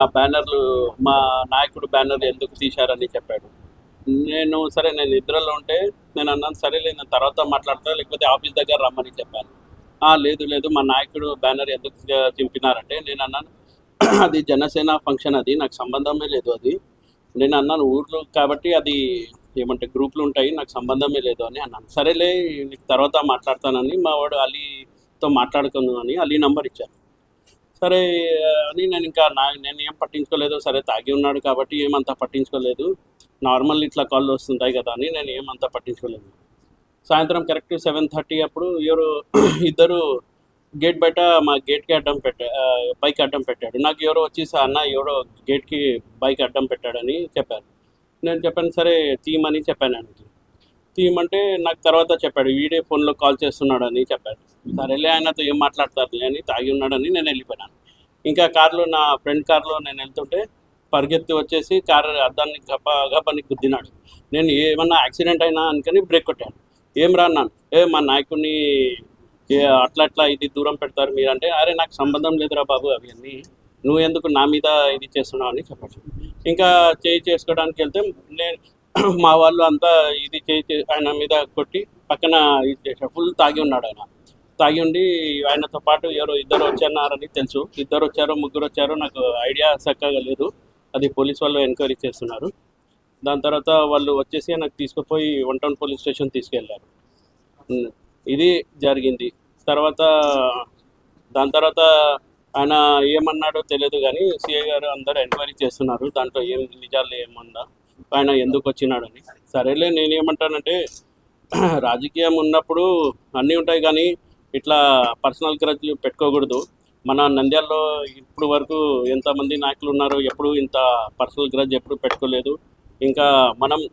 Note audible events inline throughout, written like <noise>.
ఆ బ్యానర్లు మా నాయకుడు బ్యానర్లు ఎందుకు తీశారని చెప్పాడు. నేను సరే నేను నిద్రలో ఉంటే నేను అన్నాను సరేలే నేను తర్వాత మాట్లాడతా లేకపోతే ఆఫీస్ దగ్గర రమ్మని చెప్పాను. లేదు లేదు మా నాయకుడు బ్యానర్ ఎందుకు చింపినారంటే నేను అన్నాను <clears throat> అది జనసేన ఫంక్షన్ అది నాకు సంబంధమే లేదు అది. నేను అన్నాను ఊర్లో కాబట్టి అది ఏమంటే గ్రూపులు ఉంటాయి నాకు సంబంధమే లేదు అని అన్నాను. సరేలే నీకు తర్వాత మాట్లాడతానని మా వాడు అలీతో మాట్లాడుకుందాం అని అలీ నంబర్ ఇచ్చాను సరే అని నేను ఇంకా నా నేను ఏం పట్టించుకోలేదు. సరే తాగి ఉన్నాడు కాబట్టి ఏమంతా పట్టించుకోలేదు. నార్మల్ ఇట్లా కాల్ వస్తుంటాయి కదా అని నేను ఏమంతా పట్టించుకోలేదు. సాయంత్రం కరెక్ట్ సెవెన్ థర్టీ అప్పుడు ఎవరు <clears throat> ఇద్దరు గేట్ బయట మా గేట్కి అడ్డం పెట్టా బైక్ అడ్డం పెట్టాడు. నాకు ఎవరో వచ్చేసి అన్న ఎవరో గేట్కి బైక్ అడ్డం పెట్టాడని చెప్పారు. నేను చెప్పాను సరే తీయమని చెప్పాను ఆయనకి. తీయమంటే నాకు తర్వాత చెప్పాడు వీడే ఫోన్లో కాల్ చేస్తున్నాడని చెప్పాడు. సరేలే ఆయనతో ఏం మాట్లాడతారు అని తాగి ఉన్నాడని నేను వెళ్ళిపోయాను ఇంకా కార్లో నా ఫ్రెండ్ కార్లో నేను వెళ్తుంటే పరిగెత్తి వచ్చేసి కారు అద్దాన్ని గప్ప గప్పని గుద్దినాడు. నేను ఏమన్నా యాక్సిడెంట్ అయినా అనుకని బ్రేక్ కొట్టాను. ఏం రా అన్నాను. ఏ మా నాయకుడిని అట్లా అట్లా ఇది దూరం పెడతారు మీరంటే అరే నాకు సంబంధం లేదురా బాబు అవన్నీ నువ్వు ఎందుకు నా మీద ఇది చేస్తున్నావు? అని చెప్పచ్చు ఇంకా చేయి చేసుకోవడానికి వెళ్తే నేను <clears throat> మా వాళ్ళు అంతా ఇది చేయి ఆయన మీద కొట్టి పక్కన ఇది చేశారు ఫుల్ తాగి ఉన్నాడు ఆయన. తాగి ఉండి ఆయనతో పాటు ఎవరో ఇద్దరు వచ్చారని తెలుసు. ఇద్దరు వచ్చారో ముగ్గురు వచ్చారో నాకు ఐడియా చక్కగా లేదు. అది పోలీస్ వాళ్ళు ఎంక్వైరీ చేస్తున్నారు. దాని తర్వాత వాళ్ళు వచ్చేసి నాకు తీసుకుపోయి వన్ టౌన్ పోలీస్ స్టేషన్ తీసుకెళ్ళారు. ఇది జరిగింది. తర్వాత దాని తర్వాత ఆయన ఏమన్నాడో తెలియదు కానీ సిఐ గారు అందరూ ఎంక్వైరీ చేస్తున్నారు. దాంట్లో ఏం నిజాలు ఏమన్నా ఆయన ఎందుకు వచ్చినాడని. సరేలే నేనేమంటానంటే <clears throat> రాజకీయం ఉన్నప్పుడు అన్నీ ఉంటాయి కానీ ఇట్లా పర్సనల్ గ్రజ్ పెట్టుకోకూడదు. మన నంద్యాలలో ఇప్పుడు వరకు ఎంతమంది నాయకులు ఉన్నారో ఎప్పుడు ఇంత పర్సనల్ గ్రజ్ ఎప్పుడు పెట్టుకోలేదు. ఇంకా మనం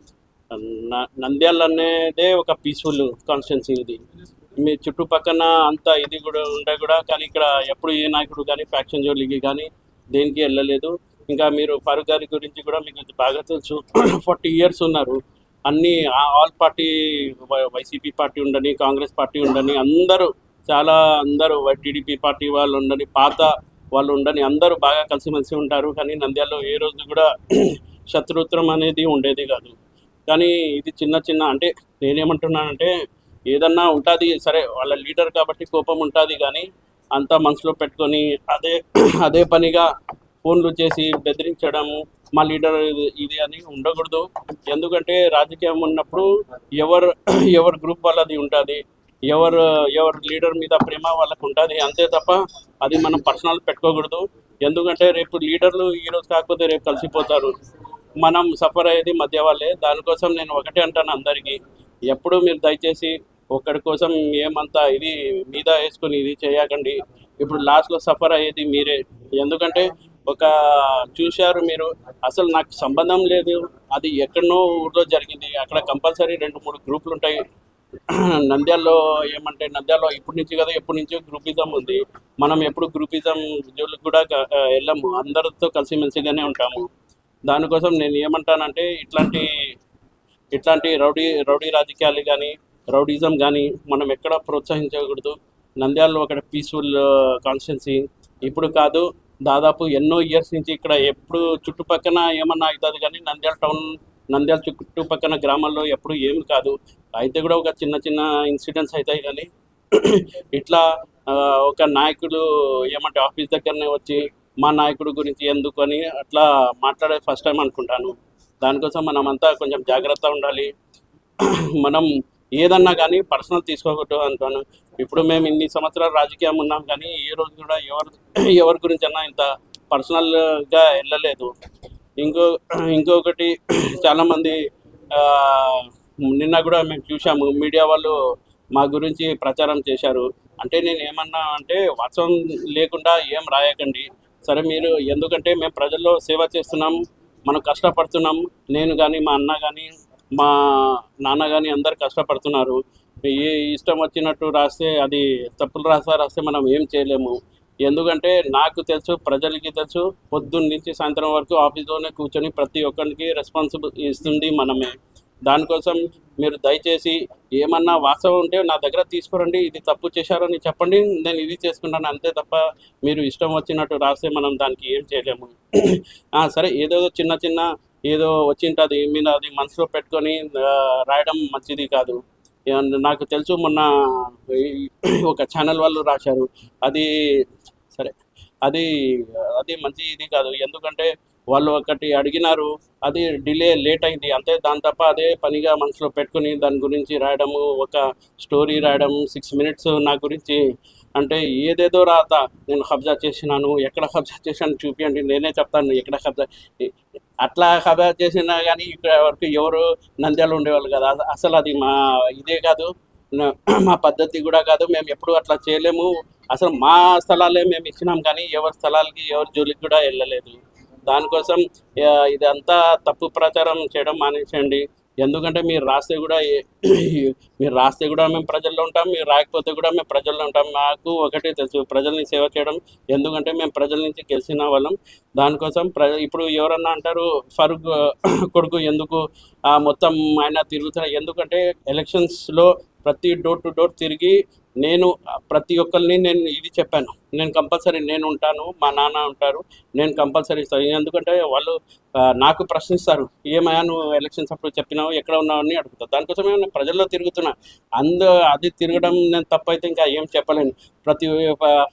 న- నంద్యాల అనేదే ఒక పీస్ఫుల్ కాన్స్టిట్యున్సీ ఇది. మీ చుట్టుపక్కన అంత ఇది కూడా ఉండే కూడా కానీ ఇక్కడ ఎప్పుడు ఏ నాయకుడు కానీ ఫ్యాక్షన్ జోలికి కానీ దేనికి వెళ్ళలేదు. ఇంకా మీరు ఫారూక్ గారి గురించి కూడా మీకు బాగా తెలుసు. <clears throat> ఫార్టీ ఇయర్స్ ఉన్నారు. అన్ని ఆల్ పార్టీ వైసీపీ పార్టీ ఉండని కాంగ్రెస్ పార్టీ ఉండని అందరూ చాలా అందరూ టీడీపీ పార్టీ వాళ్ళు ఉండని పాత వాళ్ళు ఉండని అందరూ బాగా కలిసిమెలిసి ఉంటారు. కానీ నంద్యాలలో ఏ రోజు కూడా <clears throat> శత్రుత్వం అనేది ఉండేది కాదు. కానీ ఇది చిన్న చిన్న అంటే నేనేమంటున్నానంటే ఏదన్నా ఉంటుంది సరే వాళ్ళ లీడర్ కాబట్టి కోపం ఉంటుంది కానీ అంతా మనసులో పెట్టుకొని అదే <clears throat> అదే పనిగా ఫోన్లు చేసి బెదిరించడము మా లీడర్ ఇది ఇది అని ఉండకూడదు. ఎందుకంటే రాజకీయం ఉన్నప్పుడు ఎవరు <clears throat> ఎవరు గ్రూప్ వాళ్ళది ఉంటుంది. ఎవరు ఎవరు లీడర్ మీద ప్రేమ వాళ్ళకు ఉంటుంది. అంతే తప్ప అది మనం పర్సనల్ పెట్టుకోకూడదు. ఎందుకంటే రేపు లీడర్లు ఈరోజు కాకపోతే రేపు కలిసిపోతారు. మనం సఫర్ అయ్యేది మధ్య వాళ్ళే. దానికోసం నేను ఒకటే అంటాను అందరికీ. ఎప్పుడు మీరు దయచేసి ఒక్కడి కోసం ఏమంతా ఇది మీద వేసుకొని ఇది చేయకండి. ఇప్పుడు లాస్ట్లో సఫర్ అయ్యేది మీరే. ఎందుకంటే ఒక చూశారు మీరు అసలు నాకు సంబంధం లేదు. అది ఎక్కడనో ఊర్లో జరిగింది. అక్కడ కంపల్సరీ రెండు మూడు గ్రూపులు ఉంటాయి. నంద్యాలలో ఏమంటే నంద్యాలలో ఇప్పటి నుంచి కదా ఎప్పటి నుంచో గ్రూపిజం ఉంది. మనం ఎప్పుడు గ్రూపిజం జోలికి కూడా వెళ్ళాము వెళ్ళము. అందరితో కలిసిమెలిసిగానే ఉంటాము. దానికోసం నేను ఏమంటానంటే ఇట్లాంటి ఇట్లాంటి రౌడీ రౌడీ రాజకీయాలు కానీ రౌడీజం కానీ మనం ఎక్కడ ప్రోత్సహించకూడదు. నంద్యాలలో ఒక పీస్ఫుల్ కాన్స్టిట్యున్సీ. ఇప్పుడు కాదు దాదాపు ఎన్నో ఇయర్స్ నుంచి ఇక్కడ ఎప్పుడు చుట్టుపక్కన ఏమన్నా అవుతుంది కానీ నంద్యాల టౌన్ నంద్యాల చుట్టుపక్కన గ్రామాల్లో ఎప్పుడు ఏం కాదు. అయితే కూడా ఒక చిన్న చిన్న ఇన్సిడెంట్స్ అవుతాయి కానీ ఇట్లా ఒక నాయకుడు ఏమంటే ఆఫీస్ దగ్గరనే వచ్చి మా నాయకుడు గురించి ఎందుకు అని అట్లా మాట్లాడే ఫస్ట్ టైం అనుకుంటాను. దానికోసం మనం అంతా కొంచెం జాగ్రత్త ఉండాలి. మనం ఏదన్నా కానీ పర్సనల్ తీసుకోకూడదు అంటాను. ఇప్పుడు మేము ఇన్ని సంవత్సరాలు రాజకీయం ఉన్నాం కానీ ఏ రోజు కూడా ఎవరు ఎవరి గురించి అన్నా ఇంత పర్సనల్గా వెళ్ళలేదు. ఇంకో ఇంకొకటి చాలామంది నిన్న కూడా మేము చూసాము మీడియా వాళ్ళు మా గురించి ప్రచారం చేశారు. అంటే నేను ఏమన్నా అంటే వాస్తవం లేకుండా ఏం రాయకండి. సరే మీరు ఎందుకంటే మేము ప్రజల్లో సేవ చేస్తున్నాం మనం కష్టపడుతున్నాం. నేను కానీ మా అన్న కానీ మా నాన్న కానీ అందరు కష్టపడుతున్నారు. ఏ ఇష్టం వచ్చినట్టు రాస్తే అది తప్పులు రాస్తా రాస్తే మనం ఏం చేయలేము. ఎందుకంటే నాకు తెలుసు ప్రజలకి తెలుసు పొద్దున్న నుంచి సాయంత్రం వరకు ఆఫీస్లోనే కూర్చొని ప్రతి ఒక్కరికి రెస్పాన్సిబుల్ ఇస్తుంది మనమే. దానికోసం మీరు దయచేసి ఏమన్నా వాస్తవం ఉంటే నా దగ్గర తీసుకురండి ఇది తప్పు చేశారని చెప్పండి నేను ఇది చేసుకుంటాను అంతే తప్ప మీరు ఇష్టం వచ్చినట్టు రాస్తే మనం దానికి ఏం చేయలేము. సరే ఏదో చిన్న చిన్న ఏదో వచ్చింటుంది మీద అది మనసులో పెట్టుకొని రాయడం మంచిది కాదు. నాకు తెలుసు మొన్న ఈ- ఒక ఛానల్ వాళ్ళు రాశారు. అది సరే. అది అది మంచి ఇది కాదు. ఎందుకంటే వాళ్ళు ఒకటి అడిగినారు అది డిలే లేట్ అయింది. అంతే దాని తప్ప అదే పనిగా మనసులో పెట్టుకుని దాని గురించి రాయడము ఒక స్టోరీ రాయడం సిక్స్ మినిట్స్ నా గురించి అంటే ఏదేదో రాత. నేను కబ్జా చేసినాను ఎక్కడ కబ్జా చేశాను చూపించండి నేనే చెప్తాను ఎక్కడ కబ్జా అట్లా కబ్జా చేసినా కానీ ఇక్కడ వరకు ఎవరు నంద్యాలు ఉండేవాళ్ళు కదా. అసలు అది మా ఇదే కాదు. <clears throat> మా పద్ధతి కూడా కాదు. మేము ఎప్పుడు అట్లా చేయలేము. అసలు మా స్థలాలే మేము ఇచ్చినాం కానీ ఎవరి స్థలాలకి ఎవరి జోలికి కూడా వెళ్ళలేదు. దానికోసం ఇదంతా తప్పు ప్రచారం చేయడం మానేసేయండి. ఎందుకంటే మీరు రాస్తే కూడా <clears throat> మీరు రాస్తే కూడా మేము ప్రజల్లో ఉంటాం. మీరు రాకపోతే కూడా మేము ప్రజల్లో ఉంటాం. మాకు ఒకటే తెలుసు ప్రజల్ని సేవ చేయడం. ఎందుకంటే మేము ప్రజల నుంచి గెలిచిన వాళ్ళం. దానికోసం ప్ర ఇప్పుడు ఎవరన్నా అంటారు ఫరూక్ <clears throat> కొడుకు ఎందుకు మొత్తం ఆయన తిరుగుతున్నారు? ఎందుకంటే ఎలక్షన్స్లో ప్రతి డోర్ టు డోర్ తిరిగి నేను ప్రతి ఒక్కరిని నేను ఇది చెప్పాను. నేను కంపల్సరీ నేను ఉంటాను మా నాన్న ఉంటారు నేను కంపల్సరీ ఇస్తాను. ఎందుకంటే వాళ్ళు నాకు ప్రశ్నిస్తారు ఏమయ్యా నువ్వు ఎలక్షన్స్ అప్పుడు చెప్పినావు ఎక్కడ ఉన్నావు అని అడుగుతావు దానికోసమే నేను ప్రజల్లో తిరుగుతున్నా. అందు అది తిరగడం నేను తప్పైతే ఇంకా ఏం చెప్పలేను. ప్రతి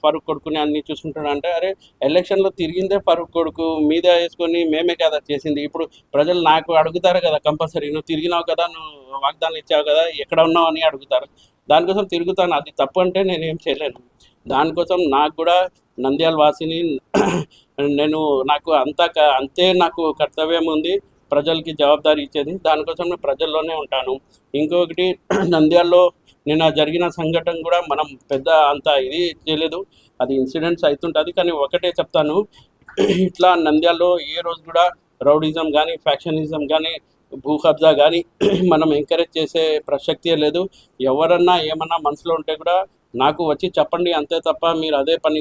ఫరూక్ కొడుకుని అన్ని చూసుకుంటాడు అంటే అరే ఎలక్షన్లో తిరిగిందే ఫరూక్ కొడుకు మీద వేసుకొని మేమే కదా చేసింది. ఇప్పుడు ప్రజలు నాకు అడుగుతారు కదా కంపల్సరీ నువ్వు తిరిగినావు కదా నువ్వు వాగ్దానం ఇచ్చావు కదా ఎక్కడ ఉన్నావు అని అడుగుతారు. దానికోసం తిరుగుతాను. అది తప్పు అంటే నేను ఏం చేయలేను. దానికోసం నాకు కూడా నంద్యాల వాసిని <clears throat> నేను నాకు అంతా క- అంతే నాకు కర్తవ్యం ఉంది. ప్రజలకి జవాబాదారీ ఇచ్చేది. దానికోసం నేను ప్రజల్లోనే ఉంటాను. ఇంకొకటి <clears throat> నంద్యాలలో నిన్న జరిగిన సంఘటన కూడా మనం పెద్ద అంత ఇది చేయలేదు. అది ఇన్సిడెంట్స్ అవుతుంటుంది కానీ ఒకటే చెప్తాను. <clears throat> ఇట్లా నంద్యాలలో ఏ రోజు కూడా రౌడిజం కానీ ఫ్యాక్షనిజం కానీ భూ కబ్జా కానీ <clears throat> మనం ఎంకరేజ్ చేసే ప్రసక్తే లేదు. ఎవరన్నా ఏమన్నా మనసులో ఉంటే కూడా నాకు వచ్చి చెప్పండి అంతే తప్ప మీరు అదే పని